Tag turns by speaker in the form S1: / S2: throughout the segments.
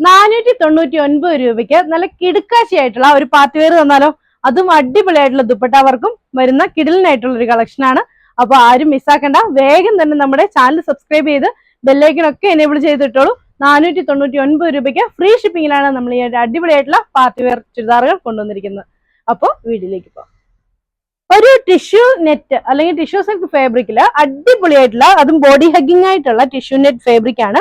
S1: നാനൂറ്റി തൊണ്ണൂറ്റി ഒൻപത് രൂപയ്ക്ക് നല്ല കിടുക്കാശിയായിട്ടുള്ള ഒരു പാർട്ടി വെയർ തന്നാലോ? അതും അടിപൊളിയായിട്ടുള്ള ദുപ്പട്ടാവർക്കും വരുന്ന കിടിലിനായിട്ടുള്ള ഒരു കളക്ഷൻ ആണ് അപ്പൊ ആരും മിസ്സാക്കണ്ട. വേഗം തന്നെ നമ്മുടെ ചാനൽ സബ്സ്ക്രൈബ് ചെയ്ത് ബെല്ലൈക്കനൊക്കെ എനേബിൾ ചെയ്തിട്ടോളൂ. നാനൂറ്റി തൊണ്ണൂറ്റി ഒൻപത് രൂപയ്ക്ക് ഫ്രീ ഷിപ്പിംഗിലാണ് നമ്മൾ ഈ അടിപൊളിയായിട്ടുള്ള പാർട്ടി വെയർ ചുരിദാറുകൾ കൊണ്ടുവന്നിരിക്കുന്നത്. അപ്പോൾ വീട്ടിലേക്ക് പോകാം ഒരു ടിഷ്യൂ നെറ്റ് അല്ലെങ്കിൽ ടിഷ്യൂ സിൽക്ക് ഫാബ്രിക്കിൽ അടിപൊളിയായിട്ടുള്ള അതും ബോഡി ഹഗ്ഗിംഗ് ആയിട്ടുള്ള ടിഷ്യൂ നെറ്റ് ഫാബ്രിക് ആണ്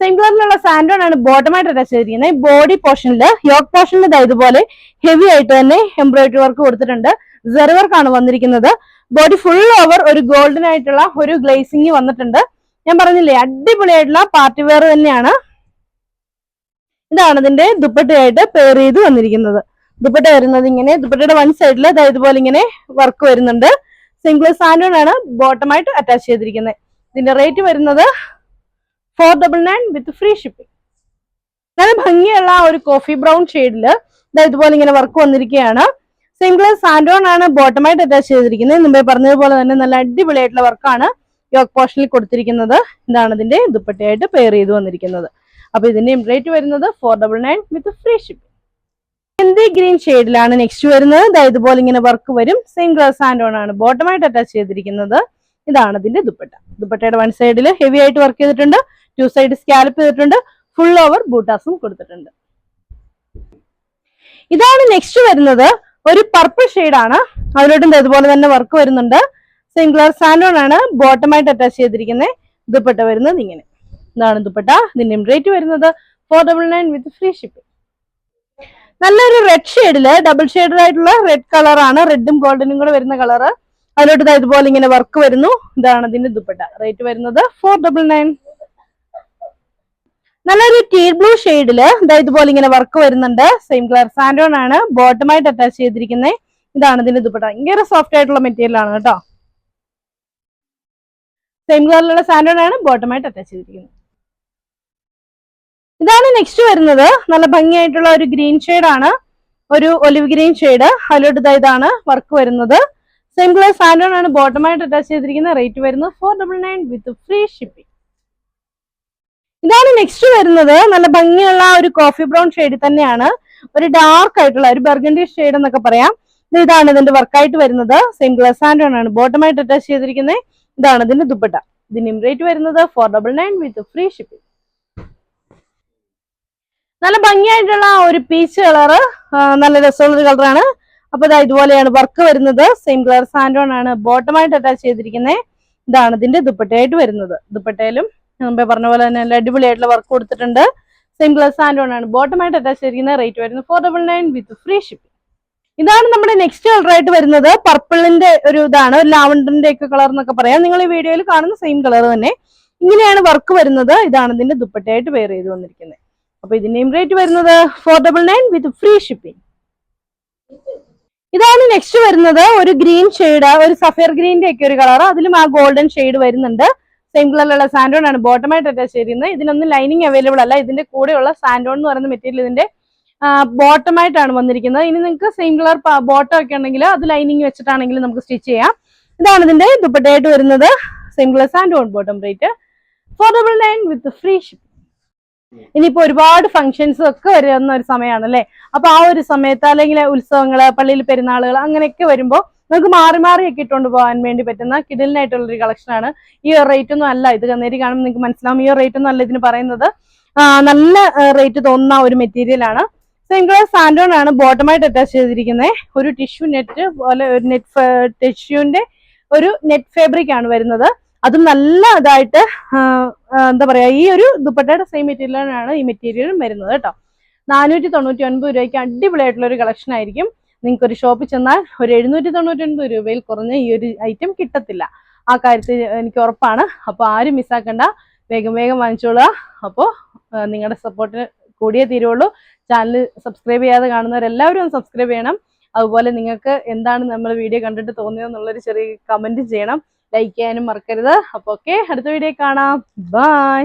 S1: സെയിം കളറിലുള്ള സാൻഡോൺ ആണ് ബോട്ടമായിട്ട് അറ്റാച്ച് ചെയ്തിരിക്കുന്നത് ബോഡി പോർഷനിൽ യോക്ക് പോർഷനിൽ ഇതുപോലെ ഹെവി ആയിട്ട് തന്നെ എംബ്രോയിഡറി വർക്ക് കൊടുത്തിട്ടുണ്ട്. സെറി വർക്ക് ആണ് വന്നിരിക്കുന്നത്. ബോഡി ഫുൾ ഓവർ ഒരു ഗോൾഡൻ ആയിട്ടുള്ള ഒരു ഗ്ലേസിംഗ് വന്നിട്ടുണ്ട്. ഞാൻ പറഞ്ഞില്ലേ അടിപൊളിയായിട്ടുള്ള പാർട്ടി വെയർ തന്നെയാണ്. ഇതാണ് ഇതിന്റെ ദുപ്പട്ടയായിട്ട് പെയർ ചെയ്ത് വന്നിരിക്കുന്നത്. ദുപ്പട്ട വരുന്നത് ഇങ്ങനെ ദുപ്പട്ടയുടെ വൺ സൈഡിൽ ഇതുപോലെ ഇങ്ങനെ വർക്ക് വരുന്നുണ്ട്. സിംഗിൾ സാൻഡോൺ ആണ് ബോട്ടമായിട്ട് അറ്റാച്ച് ചെയ്തിരിക്കുന്നത്. ഇതിന്റെ റേറ്റ് വരുന്നത് four double nine with free shipping നല്ല ഭംഗിയുള്ള ഒരു കോഫി ബ്രൗൺ ഷെയ്ഡിൽ ഇതുപോലെ ഇങ്ങനെ വർക്ക് വന്നിരിക്കുകയാണ്. സിംഗിൾ സാൻഡോൺ ആണ് ബോട്ടമായിട്ട് അറ്റാച്ച് ചെയ്തിരിക്കുന്നത്. മുമ്പേ പറഞ്ഞതുപോലെ തന്നെ നല്ല അടിപൊളിയായിട്ടുള്ള വർക്കാണ് യോഗ പോർഷനിൽ കൊടുത്തിരിക്കുന്നത്. ഇതാണ് ഇതിന്റെ ദുപ്പട്ടയായിട്ട് പെയർ ചെയ്ത് വന്നിരിക്കുന്നത്. അപ്പൊ ഇതിന്റെ റേറ്റ് വരുന്നത് four double nine with free shipping എന്തി ഗ്രീൻ ഷെയ്ഡിലാണ് നെക്സ്റ്റ് വരുന്നത്. ഇതാ ഇതുപോലെ ഇങ്ങനെ വർക്ക് വരും. സെയിം ഗ്ലാസ് സാൻഡോൺ ആണ് ബോട്ടമായിട്ട് അറ്റാച്ച് ചെയ്തിരിക്കുന്നത്. ഇതാണ് ഇതിന്റെ ദുപ്പട്ട. ദുപ്പട്ടയുടെ വൺ സൈഡിൽ ഹെവി ആയിട്ട് വർക്ക് ചെയ്തിട്ടുണ്ട്. ടു സൈഡ് സ്കാലപ്പ് ചെയ്തിട്ടുണ്ട്. ഫുൾ ഓവർ ബൂട്ടാസും കൊടുത്തിട്ടുണ്ട്. ഇതാണ് നെക്സ്റ്റ് വരുന്നത്. ഒരു പർപ്പിൾ ആണ്. അതിലോട്ടും ഇതുപോലെ തന്നെ വർക്ക് വരുന്നുണ്ട്. സെയിം കളർ സാൻഡോൺ ആണ് ബോട്ടമായിട്ട് അറ്റാച്ച് ചെയ്തിരിക്കുന്നത് ദുപ്പട്ട വരുന്നത് ഇങ്ങനെ. ഇതാണ് ദുപ്പട്ട. ഇതിന്റെ റേറ്റ് വരുന്നത് four double nine with free shipping നല്ലൊരു റെഡ് ഷെയ്ഡിൽ ഡബിൾ ഷെയ്ഡ് ആയിട്ടുള്ള റെഡ് കളറാണ് റെഡും ഗോൾഡനും കൂടെ വരുന്ന കളർ അതിലോട്ട് ഇതുപോലെ ഇങ്ങനെ വർക്ക് വരുന്നു. ഇതാണ് ഇതിന്റെ ദുപ്പട്ട. റേറ്റ് വരുന്നത് ഫോർ ഡബിൾ നയൻ നല്ലൊരു ടീ ബ്ലൂ ഷെയ്ഡിൽ ഇതാ ഇതുപോലെ ഇങ്ങനെ വർക്ക് വരുന്നുണ്ട്. സെയിം കളർ സാൻഡോൺ ആണ്. ബോട്ടമായിട്ട് അറ്റാച്ച് ചെയ്തിരിക്കുന്നത് ഇതാണ് ഇതിന്റെ ദുപ്പട്ട. ഭയങ്കര സോഫ്റ്റ് ആയിട്ടുള്ള മെറ്റീരിയൽ ആണ് കേട്ടോ. സെയിം കളറിലുള്ള സാൻഡോൺ ആണ്. ബോട്ടമായിട്ട് അറ്റാച്ച് ചെയ്തിരിക്കുന്നത്. ഇതാണ് നെക്സ്റ്റ് വരുന്നത്. നല്ല ഭംഗിയായിട്ടുള്ള ഒരു ഗ്രീൻ ഷെയ്ഡ് ആണ്. ഒരു ഒലിവ് ഗ്രീൻ ഷെയ്ഡ് അതിലോട്ട് ഇതാ ഇതാണ് വർക്ക് വരുന്നത്. സെയിം കളർ സാൻഡോൺ ആണ്. ബോട്ടമായിട്ട് അറ്റാച്ച് ചെയ്തിരിക്കുന്ന റേറ്റ് വരുന്നത്. Four double nine with free shipping ഇതാണ് നെക്സ്റ്റ് വരുന്നത്. നല്ല ഭംഗിയുള്ള ഒരു കോഫി ബ്രൗൺ ഷെയ്ഡിൽ തന്നെയാണ്. ഒരു ഡാർക്ക് ആയിട്ടുള്ള ഒരു ബർഗണ്ടി ഷെയ്ഡ് എന്നൊക്കെ പറയാം. ഇത് ഇതാണ് ഇതിന്റെ വർക്കായിട്ട് വരുന്നത്. സെയിം ഗ്ലസ് ആൻഡ് ആണ്. ബോട്ടമായിട്ട് അറ്റാച്ച് ചെയ്തിരിക്കുന്നത് ഇതാണ് ഇതിന്റെ ദുപ്പട്ട. ഇതിന്റെ റേറ്റ് വരുന്നത് four double nine with free shipping നല്ല ഭംഗിയായിട്ടുള്ള ഒരു പീച്ച് കളറ് നല്ല രസമുള്ള ഒരു കളറാണ് അപ്പൊ ഇതാ ഇതുപോലെയാണ് വർക്ക് വരുന്നത്. സെയിം കളർ സാൻഡോൺ ആണ്. ബോട്ടമായിട്ട് അറ്റാച്ച് ചെയ്തിരിക്കുന്നത് ഇതാണ് ഇതിന്റെ ദുപ്പട്ടയായിട്ട് വരുന്നത്. ദുപ്പട്ടയിലും മുമ്പേ പറഞ്ഞ പോലെ തന്നെ നല്ല അടിപൊളിയായിട്ടുള്ള വർക്ക് കൊടുത്തിട്ടുണ്ട്. സെയിം ആൻഡ് സാൻഡോൺ ആണ്. ബോട്ടമായിട്ട് അറ്റാച്ച് ചെയ്തിരിക്കുന്ന റേറ്റ് വരുന്നത് four double nine with free shipping ഇതാണ് നമ്മുടെ നെക്സ്റ്റ് കളർ ആയിട്ട് വരുന്നത്. പർപ്പിളിന്റെ ഒരു ഇതാണ്. ലാവണ്ടറിന്റെ ഒക്കെ കളർ എന്നൊക്കെ പറയാം. നിങ്ങൾ ഈ വീഡിയോയിൽ കാണുന്ന സെയിം കളർ തന്നെ. ഇങ്ങനെയാണ് വർക്ക് വരുന്നത്. ഇതാണ് ഇതിന്റെ ദുപ്പട്ടയായിട്ട് വെയർ ചെയ്ത് വന്നിരിക്കുന്നത്. അപ്പൊ ഇതിന്റെയും റേറ്റ് വരുന്നത് four double nine with free shipping ഇതാണ് നെക്സ്റ്റ് വരുന്നത്. ഒരു ഗ്രീൻ ഷെയ്ഡ് ഒരു സഫയർ ഗ്രീന്റെ ഒക്കെ ഒരു കളർ അതിലും ആ ഗോൾഡൻ ഷെയ്ഡ് വരുന്നുണ്ട്. സെയിം കളറിലുള്ള സാൻഡോൺ ആണ്. ബോട്ടമായിട്ട് അറ്റാച്ച് ചെയ്തിരുന്നത്. ഇതിനൊന്നും ലൈനിങ് അവൈലബിൾ അല്ല. ഇതിന്റെ കൂടെയുള്ള സാൻഡോൺ എന്ന് പറയുന്ന മെറ്റീരിയൽ ഇതിന്റെ ബോട്ടമായിട്ടാണ് വന്നിരിക്കുന്നത്. ഇനി നിങ്ങൾക്ക് സെയിം കളർ ബോട്ടം ഒക്കെ ഉണ്ടെങ്കിൽ അത് ലൈനിങ് വെച്ചിട്ടാണെങ്കിൽ നമുക്ക് സ്റ്റിച്ച് ചെയ്യാം. ഇതാണ് ഇതിന്റെ ദുപ്പട്ടയായിട്ട് വരുന്നത്. Same colour സാൻഡോൺ bottom rate four double nine with free ship ഇനിയിപ്പോ ഒരുപാട് ഫംഗ്ഷൻസ് ഒക്കെ വരുന്ന ഒരു സമയമാണ് അല്ലെ? അപ്പൊ ആ ഒരു സമയത്ത് അല്ലെങ്കിൽ ഉത്സവങ്ങൾ പള്ളിയിൽ പെരുന്നാളുകൾ അങ്ങനെയൊക്കെ വരുമ്പോൾ നമുക്ക് മാറി മാറി ഒക്കെ ഇട്ടുകൊണ്ട് പോകാൻ വേണ്ടി പറ്റുന്ന കിടലിനായിട്ടുള്ള ഒരു കളക്ഷൻ ആണ്. ഈ റേറ്റ് ഒന്നും അല്ല. ഇത് നേരി കാണുമ്പോൾ നിങ്ങൾക്ക് മനസ്സിലാവും. ഈ റേറ്റ് ഒന്നും അല്ല ഇതിന് പറയുന്നത്. നല്ല റേറ്റ് തോന്നുന്ന ഒരു മെറ്റീരിയൽ ആണ്. സെയിം കളർ സാൻഡോൺ ആണ് ബോട്ടമായിട്ട് അറ്റാച്ച് ചെയ്തിരിക്കുന്നത് ഒരു ടിഷ്യൂ നെറ്റ് പോലെ ഒരു നെറ്റ് ടിഷ്യൂന്റെ ഒരു നെറ്റ് ഫാബ്രിക് ആണ് വരുന്നത്. അതും നല്ല ഇതായിട്ട് എന്താ പറയാ ഈ ഒരു ദുപ്പട്ടയുടെ സെയിം മെറ്റീരിയലാണ് ഈ മെറ്റീരിയലും വരുന്നത് കേട്ടോ. നാനൂറ്റി തൊണ്ണൂറ്റി ഒൻപത് രൂപയ്ക്ക് അടിപൊളിയായിട്ടുള്ള ഒരു കളക്ഷൻ ആയിരിക്കും. നിങ്ങൾക്ക് ഒരു ഷോപ്പിൽ ചെന്നാൽ ഒരു എഴുന്നൂറ്റി തൊണ്ണൂറ്റി ഒൻപത് രൂപയിൽ കുറഞ്ഞ ഈ ഒരു ഐറ്റം കിട്ടത്തില്ല. ആ കാര്യത്തിൽ എനിക്ക് ഉറപ്പാണ്. അപ്പോൾ ആരും മിസ്സാക്കണ്ട വേഗം വേഗം വാങ്ങിച്ചോളുക. അപ്പോൾ നിങ്ങളുടെ സപ്പോർട്ടിന് കൂടിയേ തീരുള്ളൂ. ചാനൽ സബ്സ്ക്രൈബ് ചെയ്യാതെ കാണുന്നവരെല്ലാവരും ഒന്ന് സബ്സ്ക്രൈബ് ചെയ്യണം. അതുപോലെ നിങ്ങൾക്ക് എന്താണ് നമ്മൾ വീഡിയോ കണ്ടിട്ട് തോന്നിയതെന്നുള്ളൊരു ചെറിയ കമന്റ് ചെയ്യണം. ലൈക്ക് ചെയ്യാനും മറക്കരുത്. അപ്പോൾ ഓക്കെ അടുത്ത വീഡിയോ കാണാം. ബൈ